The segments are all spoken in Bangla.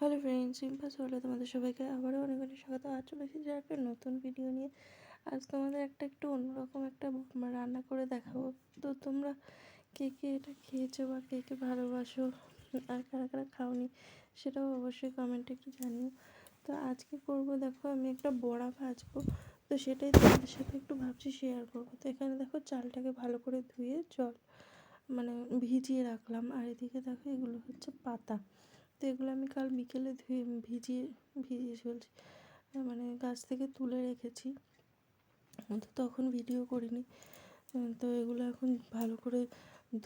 হ্যালো ফ্রেন্ডস সিম্পাস হলে তোমাদের সবাইকে আবারও অনেক অনেক স্বাগত। আজ চলে এসেছি একটা নতুন ভিডিও নিয়ে। আজ তোমাদের একটা একটু অন্যরকম একটা রান্না করে দেখাবো। তো তোমরা কে কে এটা খেয়েছো বা কে কে ভালোবাসো আর কারা কারা খাওনি সেটাও অবশ্যই কমেন্টে একটু জানিও। তো আজকে করব দেখো, আমি একটা বড়া ভাজবো। তো সেটাই তোমাদের সাথে একটু ভাবছি শেয়ার করব। তো এখানে দেখো চালটাকে ভালো করে ধুয়ে জল মানে ভিজিয়ে রাখলাম। আর এদিকে দেখো এগুলো হচ্ছে পাতা। তো এগুলো আমি কাল বিকেলে ধুয়ে ভিজিয়ে ভিজিয়ে চলছি মানে গাছ থেকে তুলে রেখেছি। তো তখন ভিডিও করিনি। তো এগুলো এখন ভালো করে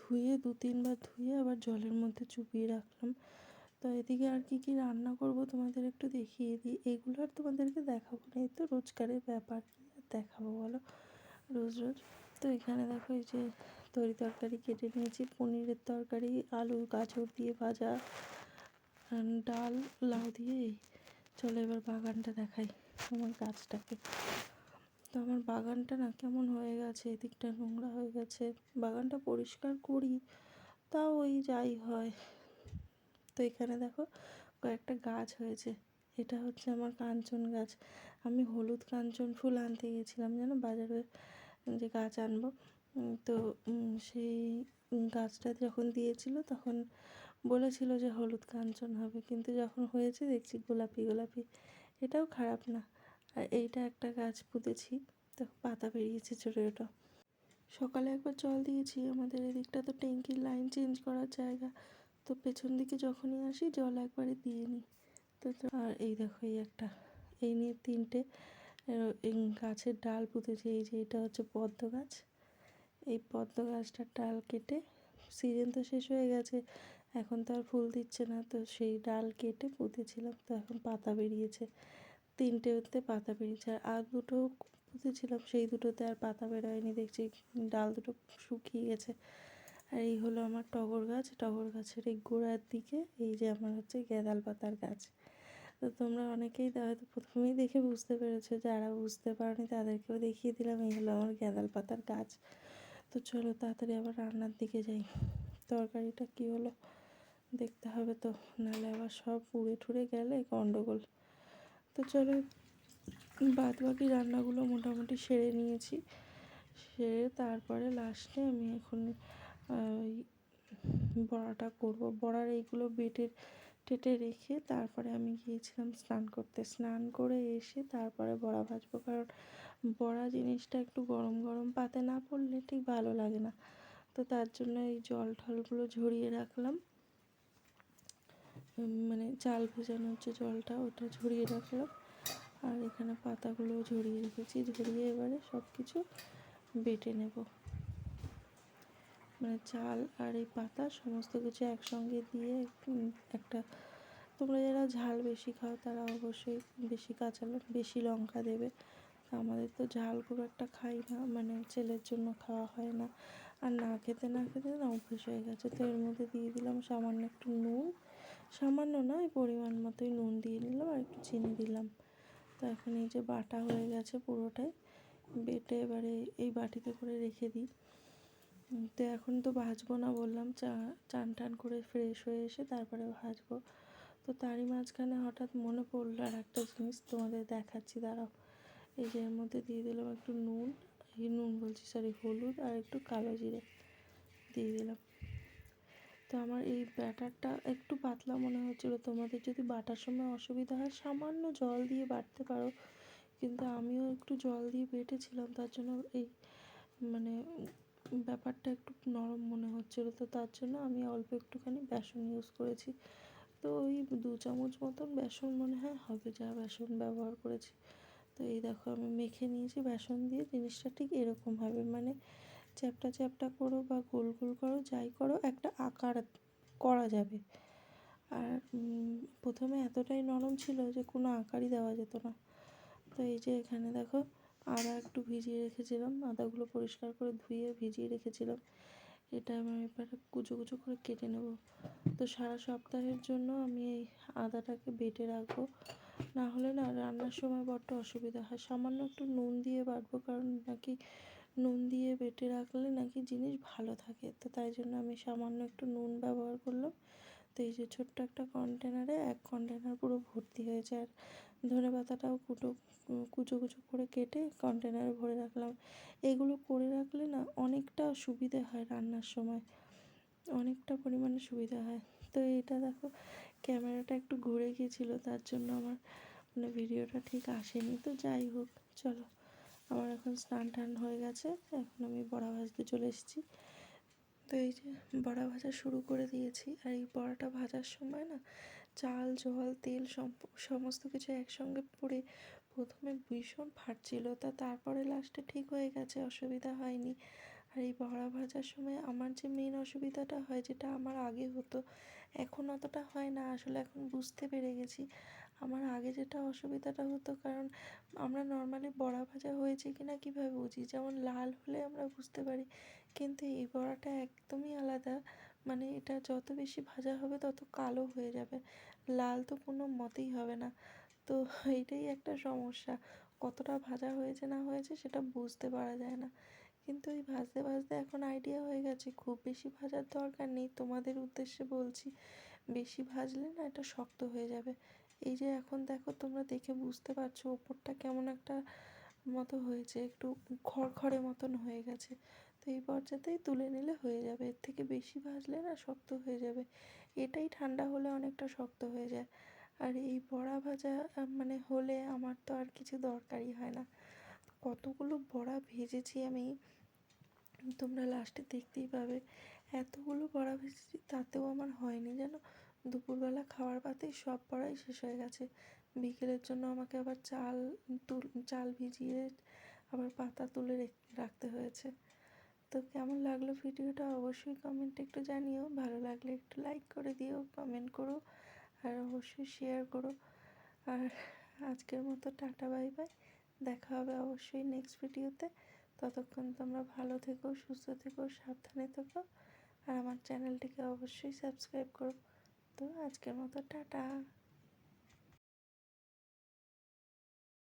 ধুয়ে দু তিনবার ধুয়ে আবার জলের মধ্যে চুপিয়ে রাখলাম। তো এদিকে আর কি কি রান্না করব তোমাদের একটু দেখিয়ে দিই। এগুলো আর তোমাদেরকে দেখাবো না, এই তো রোজকারের ব্যাপার। দেখাবো বলো? রোজ রোজ। তো এখানে দেখো এই যে তরি তরকারি কেটে নিয়েছি, পনিরের তরকারি, আলু, গাজর দিয়ে ভাজা ডাল, লাউ দিয়ে চলো এবার বাগানটা দেখাই আমার গাছটাকে। তো আমার বাগানটা না কেমন হয়ে গেছে, এদিকটা নোংরা হয়ে গেছে, বাগানটা পরিষ্কার করি, তাও ওই যাই হয়। তো এখানে দেখো কয়েকটা গাছ হয়েছে, এটা হচ্ছে আমার কাঞ্চন গাছ। আমি হলুদ কাঞ্চন ফুল আনতে গেছিলাম যেন বাজারে যে গাছ আনব। তো সেই গাছটা যখন দিয়েছিল তখন বলেছিল যে হলুদ কাঞ্চন হবে, কিন্তু যখন হয়েছে দেখছি গোলাপি গোলাপি। এটাও খারাপ না। আর এইটা একটা গাছ পুঁতেছি, তো পাতা বেরিয়েছে ছোটো ছোটো। সকালে একবার জল দিয়েছি, আমাদের এদিকটা তো ট্যাঙ্কির লাইন চেঞ্জ করার জায়গা। তো পেছন দিকে যখনই আসি, জল একবারে দিয়ে নিই। তো আর এই দেখো, এই একটা। এই নিয়ে তিনটে গাছের ডাল পুঁতেছি। এই যে এটা হচ্ছে পদ্ম গাছ। এই পদ্ম গাছটার ডাল কেটে, সিজন তো শেষ হয়ে গেছে। এখন তো আর ফুল দিচ্ছে না, তো সেই ডাল কেটে পুঁতেছিলাম, তো এখন পাতা বেরিয়েছে। তিনটে তিনটেতে পাতা বেরিয়েছে, আর আর দুটো পুঁতেছিলাম, সেই দুটোতে আর পাতা বেরোয়নি, দেখছি ডাল দুটো শুকিয়ে গেছে। আর এই হলো আমার টগর গাছ, টগর গাছের এই গোড়ার দিকে, এই যে আমার হচ্ছে গেঁদাল পাতার গাছ। তো তোমরা অনেকেই হয়তো প্রথমেই দেখে বুঝতে পেরেছ, যারা বুঝতে পারোনি তাদেরকেও দেখিয়ে দিলাম, এই হলো আমার গেঁদাল পাতার গাছ। তো চলো তাড়াতাড়ি আবার রান্নার দিকে যাই, তরকারিটা কী হলো? দেখতে হবে তো, নাহলে আবার সব পুড়ে ঠুড়ে গেলে গন্ডগোল। তো চলো বাদ বাকি রান্নাগুলো মোটামুটি সেরে নিয়েছি। সেরে তারপরে লাস্টে আমি এখন বড়াটা করব। বড়ার এইগুলো বেটের টেটে রেখে তারপরে আমি গিয়েছিলাম স্নান করতে। স্নান করে এসে তারপরে বড়া ভাজবো, কারণ বড়া জিনিসটা একটু গরম গরম পাতে না পড়লে ঠিক ভালো লাগে না। তো তার জন্য এই জল ঠলগুলো ঝরিয়ে রাখলাম। মানে চাল ভেজানোর যে জলটা ওটা ঝরিয়ে রাখলাম। আর এখানে পাতাগুলো ঝরিয়ে রেখেছি, ঝরিয়ে এবারে সব কিছু বেটে নেব। মানে চাল আর এই পাতা সমস্ত কিছু একসঙ্গে দিয়ে একটা তোমরা যারা ঝাল বেশি খাও তারা অবশ্যই বেশি কাঁচা বেশি লঙ্কা দেবে। আমাদের তো ঝাল খুব একটা খাই না মানে ছেলের জন্য খাওয়া হয় না। আর না খেতে না খেতে না অভ্যেস হয়ে গেছে, তো এর মধ্যে দিয়ে দিলাম সামান্য একটু নুন। সামান্য না ওই পরিমাণ মতোই নুন দিয়ে নিলাম আর একটু চিনি দিলাম। তো এখন এই যে বাটা হয়ে গেছে পুরোটাই, বেটে এবারে এই বাটিতে করে রেখে দিই। তো এখন তো ভাজবো না বললাম, চা, চান টান করে ফ্রেশ হয়ে এসে তারপরে ভাজবো। তো তারই মাঝখানে হঠাৎ মনে পড়ল আর একটা জিনিস তোমাদের দেখাচ্ছি, দাঁড়াও। এই যে এর মধ্যে দিয়ে দিলাম একটু নুন, এই নুন বলছি সরি হলুদ আর একটু কালো জিরে দিয়ে দিলাম। তো আমার এই ব্যাটারটা একটু পাতলা মনে হচ্ছিল। তোমাদের যদি বাটার সময় অসুবিধা হয়, সামান্য জল দিয়ে বাটতে পারো। কিন্তু আমিও একটু জল দিয়ে বেটেছিলাম, তার জন্য এই মানে ব্যাপারটা একটু নরম মনে হচ্ছিল। তো তার জন্য আমি অল্প একটুখানি বেসন ইউজ করেছি। তো ওই দু চামচ মতন বেসন মনে হয় হবে, যা বেসন ব্যবহার করেছি। তো এই দেখো, আমি মেখে নিয়েছি বেসন দিয়ে, জিনিসটা ঠিক এরকম হবে। মানে চ্যাপটা চ্যাপটা করো বা গোল গোল করো, যাই করো, একটা আকার করা যাবে। আর প্রথমে এতটাই নরম ছিল যে কোনো আকারই দেওয়া যেত না। তো এই যে এখানে দেখো, আদা একটু ভিজিয়ে রেখেছিলাম, আদাগুলো পরিষ্কার করে ধুয়ে ভিজিয়ে রেখেছিলাম। এটা আমি এবারে কুচো কুচো করে কেটে নেব। তো সারা সপ্তাহের জন্য আমি এই আদাটাকে বেটে রাখব। না হলে না রান্নার সময় বড্ড অসুবিধা হয়। সামান্য একটু নুন দিয়ে বাটবো, কারণ নাকি নুন দিয়ে বেটে রাখলে নাকি জিনিস ভালো থাকে। তো তাই জন্য আমি সামান্য একটু নুন ব্যবহার করলাম। তো এই যে ছোট্ট একটা কন্টেনারে এক কন্টেনার পুরো ভর্তি হয়েছে। আর ধনে পাতাটাও কুটো, কুচো কুচো করে কেটে কন্টেনারে ভরে রাখলাম। এগুলো করে রাখলে না অনেকটা সুবিধে হয় রান্নার সময়। অনেকটা পরিমাণে সুবিধা হয়। তো এটা দেখো ক্যামেরাটা একটু ঘুরে গিয়েছিল, তার জন্য আমার মানে ভিডিওটা ঠিক আসেনি। তো যাই হোক, চলো। আমার এখন স্নান টান হয়ে গেছে, এখন আমি বড়া ভাজতে চলে এসেছি। তো এই যে বড়া ভাজা শুরু করে দিয়েছি, আর এই বড়াটা ভাজার সময় না চাল, জল, তেল সমস্ত কিছু একসঙ্গে পড়ে প্রথমে ভীষণ ফাটছিল, তা তারপরে লাস্টে ঠিক হয়ে গেছে, অসুবিধা হয়নি। আর এই বড়া ভাজার সময় আমার যে মেন অসুবিধাটা হয়, যেটা আমার আগে হতো, এখন অতটা হয় না। আসলে এখন বুঝতে পেরে গেছি। আমার আগে যেটা অসুবিধাটা হতো, কারণ আমরা নর্মালি বড়া ভাজা হয়েছে কি না কীভাবে বুঝি? যেমন লাল হলে আমরা বুঝতে পারি, কিন্তু এই বড়াটা একদমই আলাদা। মানে এটা যত বেশি ভাজা হবে, তত কালো হয়ে যাবে। লাল তো কোনো মতেই হবে না। তো এইটাই একটা সমস্যা। কতটা ভাজা হয়েছে না হয়েছে, সেটা বুঝতে পারা যায় না। কিন্তু এই ভাজতে ভাজতে এখন আইডিয়া হয়ে গেছে। খুব বেশি ভাজার দরকার নেই। তোমাদের উদ্দেশ্যে বলছি, বেশি ভাজলে না এটা শক্ত হয়ে যাবে। এই যে এখন দেখো, তোমরা দেখে বুঝতে পারছ ওপরটা কেমন একটা মতো হয়েছে, একটু খড়খড়ে মতন হয়ে গেছে। তো এই পর্যাতেই তুলে নিলে হয়ে যাবে। এর থেকে বেশি ভাজলে না শক্ত হয়ে যাবে। এটাই ঠান্ডা হলে অনেকটা শক্ত হয়ে যায়। আর এই বড়া ভাজা মানে হলে আমার তো আর কিছু দরকারই হয় না। কতগুলো বড়া ভেজেছি আমি। তোমরা লাস্টে দেখতেই পাবে। এতগুলো বড়া ভেজেছি, তাতেও আমার হয়নি যেন দুপুরবেলা খাওয়ার পাতেই সব বড়াই শেষ হয়ে গেছে। বিকেলের জন্য আমাকে আবার চাল তুল, চাল ভিজিয়ে আবার পাতা তুলে রাখতে হয়েছে। তো কেমন লাগল ভিডিওটা অবশ্যই কমেন্ট একটু জানিও। ভালো লাগলে একটু লাইক করে দিও কমেন্ট করো, আর অবশ্যই শেয়ার করো। আর আজকের মতো টাটা বাই বাই দেখা হবে অবশ্যই নেক্সট ভিডিওতে ততক্ষণ তোমরা ভালো থেকো, সুস্থ থেকো, সাবধানে থেকো। আর আমার চ্যানেলটিকে অবশ্যই সাবস্ক্রাইব করো। তো আজকের মতো, টাটা।